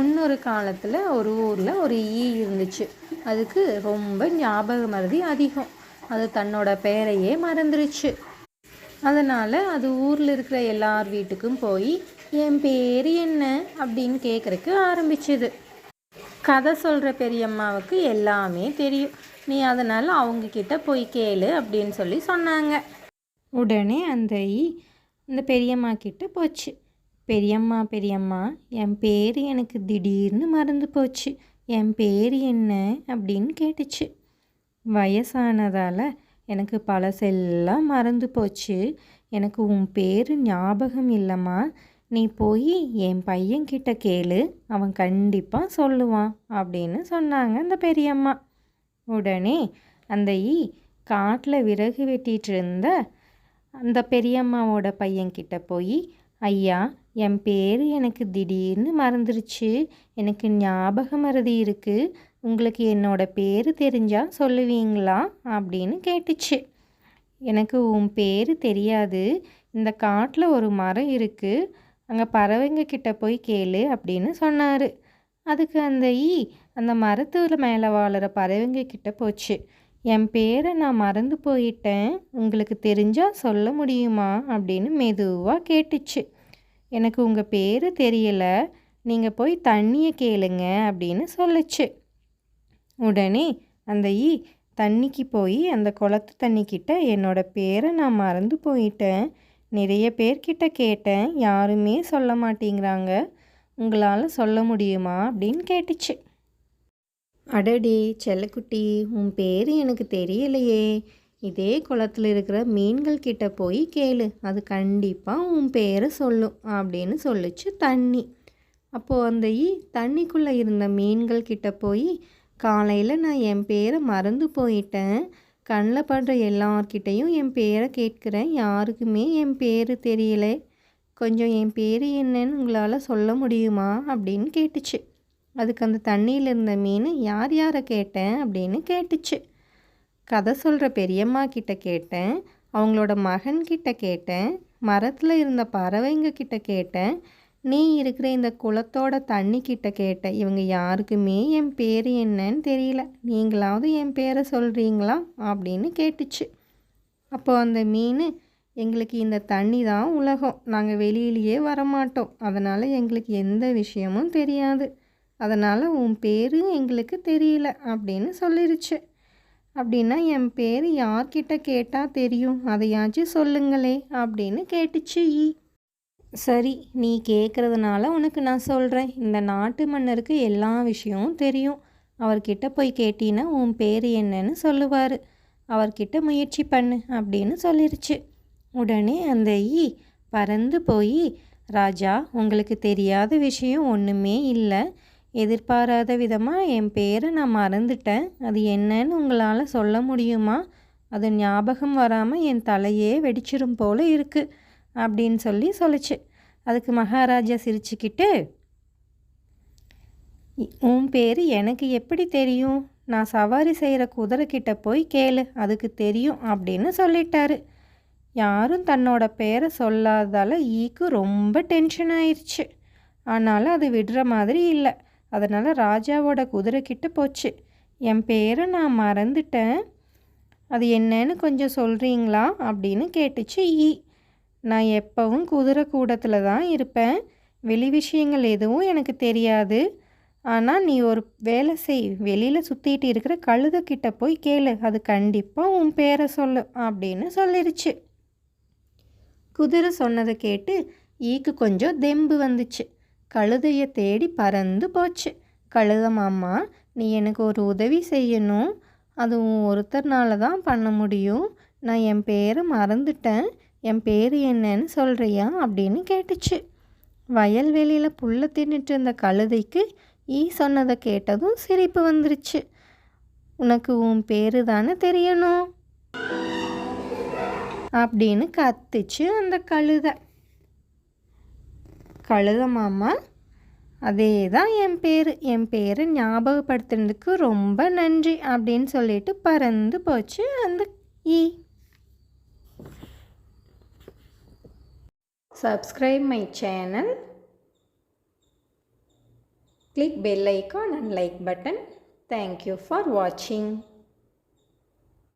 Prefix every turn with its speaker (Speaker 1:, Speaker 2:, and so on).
Speaker 1: முன்னொரு காலத்தில் ஒரு ஊரில் ஒரு ஈ இருந்துச்சு. அதுக்கு ரொம்ப ஞாபக மருதி அதிகம். அது தன்னோட பேரையே மறந்துருச்சு. அதனால் அது ஊரில் இருக்கிற எல்லார் வீட்டுக்கும் போய் என் பேர் என்ன? அப்படின்னு கேட்குறக்கு ஆரம்பிச்சுது. கதை சொல்கிற பெரியம்மாவுக்கு எல்லாமே தெரியும். நீ அதனால் அவங்கக்கிட்ட போய் கேளு அப்படின்னு சொல்லி சொன்னாங்க. உடனே அந்த ஈ அந்த பெரியம்மா கிட்ட போச்சு. பெரியம்மா பெரியம்மா என் பேர் எனக்கு திடீர்னு மறந்து போச்சு. என் பேர் என்ன அப்படின்னு கேட்டுச்சு. வயசானதால் எனக்கு பழசெல்லாம் மறந்து போச்சு. எனக்கு உன் பேர் ஞாபகம் இல்லைம்மா. நீ போய் என் பையன்கிட்ட கேளு. அவன் கண்டிப்பாக சொல்லுவான் அப்படின்னு சொன்னாங்க அந்த பெரியம்மா. உடனே அந்த ஈ காட்டில் விறகு வெட்டிகிட்டு இருந்த அந்த பெரியம்மாவோட பையன்கிட்ட போய் ஐயா என் பேர் எனக்கு திடீர்னு மறந்துருச்சு. எனக்கு ஞாபக மறதி இருக்குது உங்களுக்கு என்னோட பேர் தெரிஞ்சால் சொல்லுவீங்களா? அப்படின்னு கேட்டுச்சு. எனக்கு உன் பேர் தெரியாது. இந்த காட்டில் ஒரு மரம் இருக்குது அங்கே பறவைங்க கிட்ட போய் கேளு அப்படின்னு சொன்னார். அதுக்கு அந்த ஈ அந்த மரத்துல மேலே வாழுற பறவைங்க கிட்ட போச்சு. என் பேரை நான் மறந்து போயிட்டேன். உங்களுக்கு தெரிஞ்சால் சொல்ல முடியுமா? அப்படின்னு மெதுவாக கேட்டுச்சு. எனக்கு உங்கள் பேர் தெரியலை. நீங்கள் போய் தண்ணியை கேளுங்க அப்படின்னு சொல்லுச்சு. உடனே அந்த ஈ தண்ணிக்கு போய் அந்த குளத்து தண்ணிக்கிட்ட என்னோட பேரை நான் மறந்து போயிட்டேன். நிறைய பேர்கிட்ட கேட்டேன். யாருமே சொல்ல மாட்டேங்கிறாங்க. உங்களால் சொல்ல முடியுமா அப்படின்னு கேட்டுச்சு. அடடே செல்லக்குட்டி உன் பேர் எனக்கு தெரியலையே. இதே குளத்தில் இருக்கிற மீன்கள் கிட்ட போய் கேளு. அது கண்டிப்பாக உன் பேரை சொல்லும் அப்படின்னு சொல்லுச்சு தண்ணி. அப்போது அந்த ஈ தண்ணிக்குள்ளே இருந்த மீன்கள் கிட்ட போய் காலையில் நான் என் பேரை மறந்து போயிட்டேன். கண்ணில் படுற எல்லார்கிட்டேயும் என் பேரை கேட்குறேன். யாருக்குமே என் பேர் தெரியல. கொஞ்சம் என் பேர் என்னன்னு உங்களால் சொல்ல முடியுமா? அப்படின்னு கேட்டுச்சு. அதுக்கு அந்த தண்ணியில் இருந்த மீன் யார் யாரை கேட்டேன்? அப்படின்னு கேட்டுச்சு. கதை சொல்கிற பெரியம்மா கிட்ட கேட்டேன் அவங்களோட மகன்கிட்ட கேட்டேன் மரத்தில் இருந்த பறவைங்க கிட்ட கேட்டேன் நீ இருக்கிற இந்த குளத்தோட தண்ணி கிட்ட கேட்டேன் இவங்க யாருக்குமே என் பேர் என்னன்னு தெரியல நீங்களாவது என் பேரை சொல்கிறீங்களா அப்படின்னு கேட்டுச்சு. அப்போ அந்த மீன் எங்களுக்கு இந்த தண்ணி தான் உலகம் நாங்கள் வெளியிலேயே வரமாட்டோம் அதனால் எங்களுக்கு எந்த விஷயமும் தெரியாது அதனால் உன் பேர் எங்களுக்கு தெரியல அப்படின்னு சொல்லிருச்சு. அப்படின்னா என் பேர் யார்கிட்ட கேட்டால் தெரியும். அதையாச்சும் சொல்லுங்களே அப்படின்னு கேட்டுச்சு ஈ. சரி நீ கேட்குறதுனால உனக்கு நான் சொல்கிறேன் இந்த நாட்டு மன்னருக்கு எல்லா விஷயமும் தெரியும். அவர்கிட்ட போய் கேட்டீன்னா உன் பேர் என்னன்னு சொல்லுவார். அவர்கிட்ட முயற்சி பண்ணு அப்படின்னு சொல்லிருச்சு. உடனே அந்த ஈ பறந்து போய் ராஜா உங்களுக்கு தெரியாத விஷயம் ஒன்றுமே இல்லை. எதிர்பாராத விதமாக என் பேரை நான் மறந்துட்டேன். அது என்னன்னு உங்களால் சொல்ல முடியுமா? அது ஞாபகம் வராமல் என் தலையே வெடிச்சிரும் போல் இருக்குது அப்படின்னு சொல்லி சொல்லுச்சு. அதுக்கு மகாராஜா சிரிச்சுக்கிட்டு உன் பேர் எனக்கு எப்படி தெரியும்? நான் சவாரி செய்கிற குதிரைக்கிட்ட போய் கேளு அதுக்கு தெரியும் அப்படின்னு சொல்லிட்டாரு. யாரும் தன்னோட பேரை சொல்லாததால் ஈக்கு ரொம்ப டென்ஷன் ஆயிடுச்சு ஆனால் அது விடுற மாதிரி இல்லை. அதனால் ராஜாவோட குதிரை கிட்ட போச்சு. என் பேரை நான் மறந்துட்டேன். அது என்னன்னு கொஞ்சம் சொல்கிறீங்களா அப்படின்னு கேட்டுச்சு ஈ. நான் எப்போவும் குதிரை கூடத்தில் தான் இருப்பேன். வெளி விஷயங்கள் எதுவும் எனக்கு தெரியாது. ஆனால் நீ ஒரு வேலை செய். வெளியில் சுற்றிட்டு இருக்கிற கழுதைக்கிட்ட போய் கேளு. அது கண்டிப்பாக உன் பேரை சொல்லு அப்படின்னு சொல்லிருச்சு. குதிரை சொன்னதை கேட்டு ஈக்கு கொஞ்சம் தெம்பு வந்துச்சு. கழுதையை தேடி பறந்து போச்சு. கழுத மாமா நீ எனக்கு ஒரு உதவி செய்யணும். அதுவும் ஒருத்தர்னால தான் பண்ண முடியும். நான் என் பேரை மறந்துட்டேன். என் பேர் என்னன்னு சொல்கிறியா அப்படின்னு கேட்டுச்சு. வயல்வெளியில் புல்லை தின்னுட்டு இருந்த கழுதைக்கு ஈ சொன்னதை கேட்டதும் சிரிப்பு வந்துருச்சு. உனக்கு உன் பேர் தானே தெரியணும்? அப்படின்னு கத்துச்சு அந்த கழுதை. கழுத மாமா அதே தான் என் பேர் என் பேரை ஞாபகப்படுத்துனதுக்கு ரொம்ப நன்றி அப்படின்னு சொல்லிட்டு பறந்து போச்சு அந்த ஈ subscribe my channel click bell icon and like button. Thank you for watching.